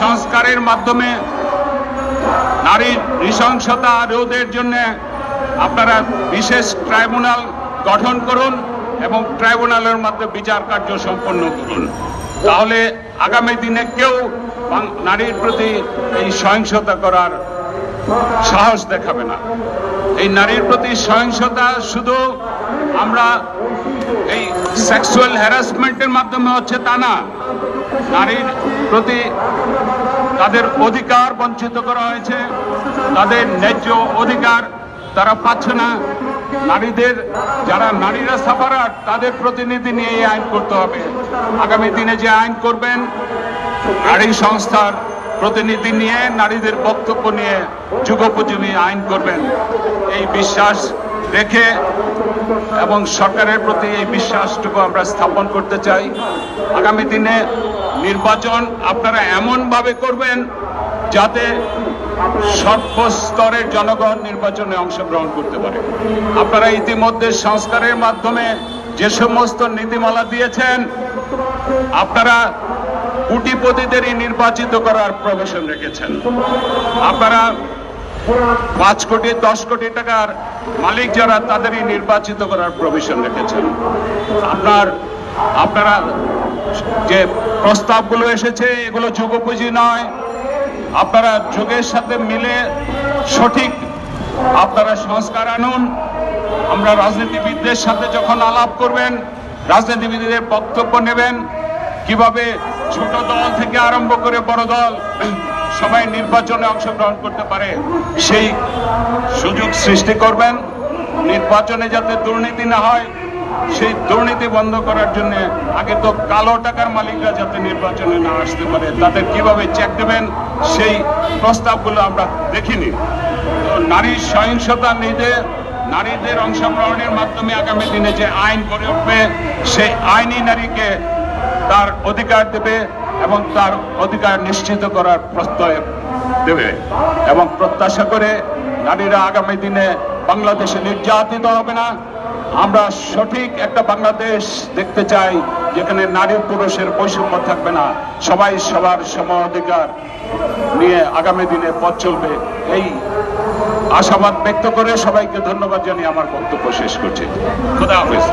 সংস্কারের মাধ্যমে নারীর নৃশংসতা রোধের জন্য আপনারা বিশেষ ট্রাইব্যুনাল গঠন করুন এবং ট্রাইব্যুনালের মাধ্যমে বিচার কার্য সম্পন্ন করুন। তাহলে আগামী দিনে কেউ নারীর প্রতি এই সহিংসতা করার সাহস দেখাবে না। এই নারীর প্রতি সহিংসতা শুধু আমরা এই সেক্সুয়াল হ্যারাসমেন্টের মাধ্যমে হচ্ছে তা না। নারীর প্রতি তাদের অধিকার বঞ্চিত করা হয়েছে। তাদের ন্যায্য অধিকার তারা পাচ্ছে না। নারীদের, যারা নারীরা সাফারার তাদের প্রতিনিধি নিয়ে এই আইন করতে হবে। আগামী দিনে যে আইন করবেন, নারী সংস্থার প্রতিনিধি নিয়ে, নারীদের বক্তব্য নিয়ে যুগোপযোগী আইন করবেন। এই বিশ্বাস রেখে এবং সরকারের প্রতি এই বিশ্বাসটুকু আমরা স্থাপন করতে চাই। আগামী দিনে নির্বাচন আপনারা এমনভাবে করবেন যাতে সর্বস্তরের জনগণ নির্বাচনে অংশগ্রহণ করতে পারে। আপনারা ইতিমধ্যে সংস্কারের মাধ্যমে যে সমস্ত নীতিমালা দিয়েছেন, আপনারা কোটিপতিদেরই নির্বাচিত করার প্রবেশন রেখেছেন। আপনারা পাঁচ কোটি, দশ কোটি টাকার মালিক যারা, তাদেরই নির্বাচিত করার প্রভিশন রেখেছেন। আপনার, আপনারা যে প্রস্তাবগুলো এসেছে, এগুলো যুগোপযোগী নয়। আপনারা যুগের সাথে মিলে সঠিক আপনারা সংস্কার আনুন। আমরা রাজনীতিবিদদের সাথে যখন আলাপ করবেন, রাজনীতিবিদদের বক্তব্য নেবেন, কীভাবে ছোট দল থেকে আরম্ভ করে বড় দল সবাই নির্বাচনে অংশগ্রহণ করতে পারে। সেই সুযোগ সৃষ্টি করবেন। নির্বাচনে যাতে দুর্নীতি না হয়, সেই দুর্নীতি বন্ধ করার জন্য আগে তো কালো টাকার মালিকরা যাতে নির্বাচনে না আসতে পারে, তাদের কীভাবে চেক দেবেন সেই প্রস্তাবগুলো আমরা দেখিনি। তো নারীর সহিংসতা নিজে নারীদের অংশগ্রহণের মাধ্যমে আগামী দিনে যে আইন গড়ে উঠবে, সেই আইনই নারীকে তার অধিকার দেবে এবং তার অধিকার নিশ্চিত করার প্রত্যয় দেবে এবং প্রত্যাশা করে নারীরা আগামী দিনে বাংলাদেশে নির্যাতিত হবে না। আমরা সঠিক একটা বাংলাদেশ দেখতে চাই, যেখানে নারী পুরুষের বৈষম্য থাকবে না। সবাই সবার সম অধিকার নিয়ে আগামী দিনে পথ চলবে। এই আশাবাদ ব্যক্ত করে সবাইকে ধন্যবাদ জানিয়ে আমার বক্তব্য শেষ করছি। খোদা হাফেজ।